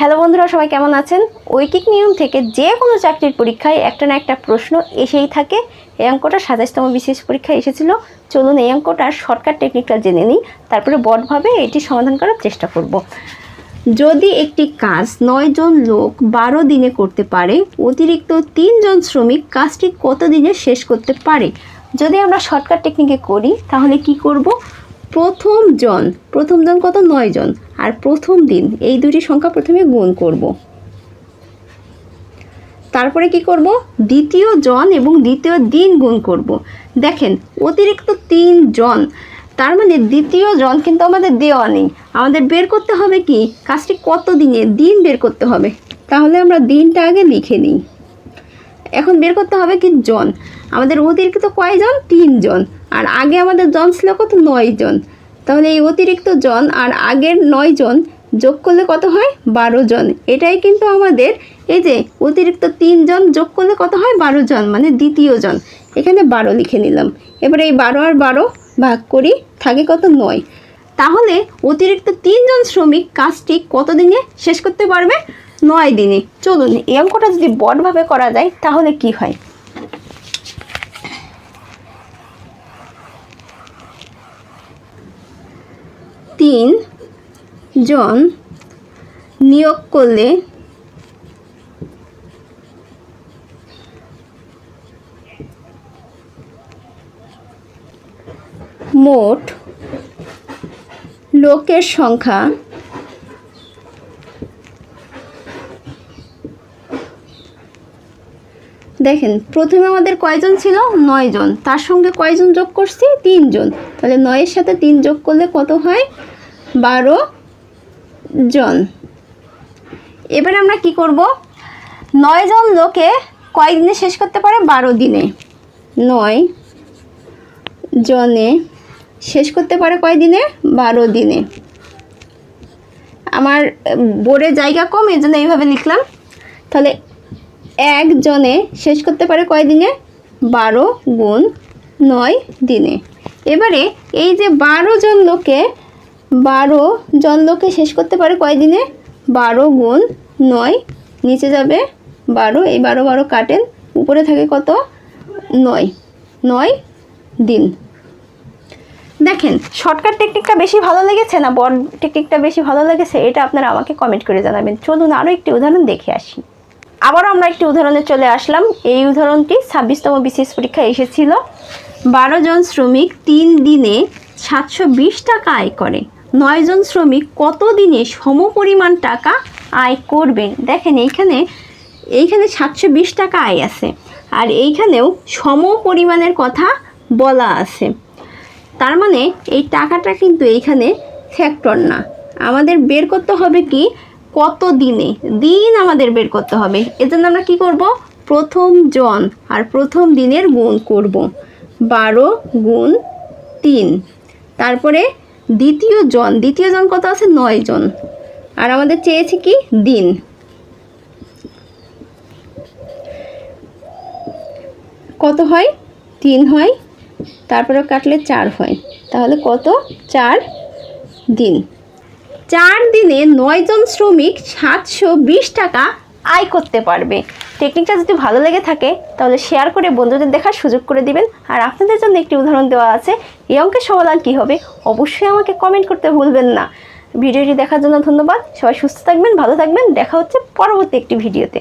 Hello বন্ধুরা, সবাই কেমন আছেন? ঐকিক নিয়ম থেকে যে কোনো চাকরির পরীক্ষায় একটা না একটা প্রশ্ন এসেই থাকে। এই অঙ্কটা সাতাশতম বিশেষ পরীক্ষায় এসেছিল। চলুন এই অঙ্কটার শর্টকাট টেকনিকটা জেনে নিই। তারপরে বটভাবে এটি সমাধান করার চেষ্টা করব। যদি একটি কাজ নয় জন লোক বারো দিনে করতে পারে, অতিরিক্ত তিনজন শ্রমিক কাজটি কত দিনে শেষ করতে পারে? যদি আমরা শর্টকাট টেকনিকে করি, তাহলে কি করব? প্রথম জন প্রথম জন কত? নয় জন। আর প্রথম দিন এই দুটি সংখ্যা প্রথমে গুণ করব। তারপরে কি করব? দ্বিতীয় জন এবং দ্বিতীয় দিন গুণ করব। দেখেন, অতিরিক্ত তিন জন, তার মানে দ্বিতীয় জন কিন্তু আমাদের দেওয়া নেই। আমাদের বের করতে হবে কি? কাজটি কত দিনে? দিন বের করতে হবে। তাহলে আমরা দিনটা আগে লিখে নিই। এখন বের করতে হবে কি? জন। আমাদের অতিরিক্ত কয়জন? তিনজন। আর আগে আমাদের জন ছিল কত? নয় জন তাহলে এই অতিরিক্ত জন আর আগের নয় জন যোগ করলে কত হয়? বারো জন। এটাই কিন্তু আমাদের এই যে অতিরিক্ত তিনজন যোগ করলে কত হয়? বারো জন মানে দ্বিতীয় জন। এখানে বারো লিখে নিলাম। এবারে এই বারো আর বারো ভাগ করি, থাকে কত? নয়। তাহলে অতিরিক্ত তিনজন শ্রমিক কাজটি কতদিনে শেষ করতে পারবে? নয় দিনে। চলুন, এই অঙ্কটা যদি বটভাবে করা যায়, তাহলে কি হয়? তিন জন নিয়োগ করলে মোট লোকের সংখ্যা দেখেন, প্রথমে আমাদের কয়জন ছিল? নয় জন তার সঙ্গে কয়জন যোগ করছি? তিনজন। তাহলে নয়ের সাথে তিন যোগ করলে কত হয়? বারো জন। এবার আমরা কি করব? নয় জন লোকে কয় দিনে শেষ করতে পারে? বারো দিনে। নয় জনে শেষ করতে পারে কয় দিনে বারো দিনে। আমার বোর্ডে জায়গা কম এই জন্য এইভাবে লিখলাম। তাহলে একজনে শেষ করতে পারে কয় দিনে? বারো গুণ নয় দিনে। এবারে এই যে বারো জন লোকে, বারো জন লোকে শেষ করতে পারে কয় দিনে? বারো গুণ নয়, নিচে যাবে বারো, এই বারো বারো কাটেন, উপরে থাকে কত? নয় নয় দিন। দেখেন, শর্টকাট টেকনিকটা বেশি ভালো লেগেছে না বড় টেকনিকটা বেশি ভালো লেগেছে? এটা আপনারা আমাকে কমেন্ট করে জানাবেন। চলুন আরও একটি উদাহরণ দেখে আসি। আবারও আমরা একটি উদাহরণে চলে আসলাম। এই উদাহরণটি ছাব্বিশতম বিশেষ পরীক্ষায় এসেছিল। বারো জন শ্রমিক তিন দিনে সাতশো বিশ টাকা আয় করে। নয় জন শ্রমিক কত দিনে সম পরিমাণ টাকা আয় করবেন দেখেন, এইখানে এইখানে সাতশো বিশ টাকা আয় আছে। আর এইখানেও সম পরিমাণের কথা বলা আছে। তার মানে এই টাকাটা কিন্তু এইখানে ফ্যাক্টর না। আমাদের বের করতে হবে কি? কত দিনে দিন আমাদের বের করতে হবে। এজন্য আমরা কি করব? প্রথম জন আর প্রথম দিনের গুণ করব। বারো গুণ তিন। তারপরে দ্বিতীয় জন। দ্বিতীয় জন কত আছে? নয় জন। আর আমাদের চেয়েছে কি? দিন। কত হয়? তিন হয়। তারপরে কাটলে চার হয়। তাহলে কত? চার দিন। চার দিনে নয়জন শ্রমিক সাতশো বিশ টাকা আয় করতে পারবে। টেকনিকটা যদি ভালো লেগে থাকে, তাহলে শেয়ার করে বন্ধুদের দেখার সুযোগ করে দিবেন। আর আপনাদের জন্য একটি উদাহরণ দেওয়া আছে এই অঙ্কের সমাধান কী হবে? অবশ্যই আমাকে কমেন্ট করতে ভুলবেন না। ভিডিওটি দেখার জন্য ধন্যবাদ। সবাই সুস্থ থাকবেন, ভালো থাকবেন। দেখা হচ্ছে পরবর্তী একটি ভিডিওতে।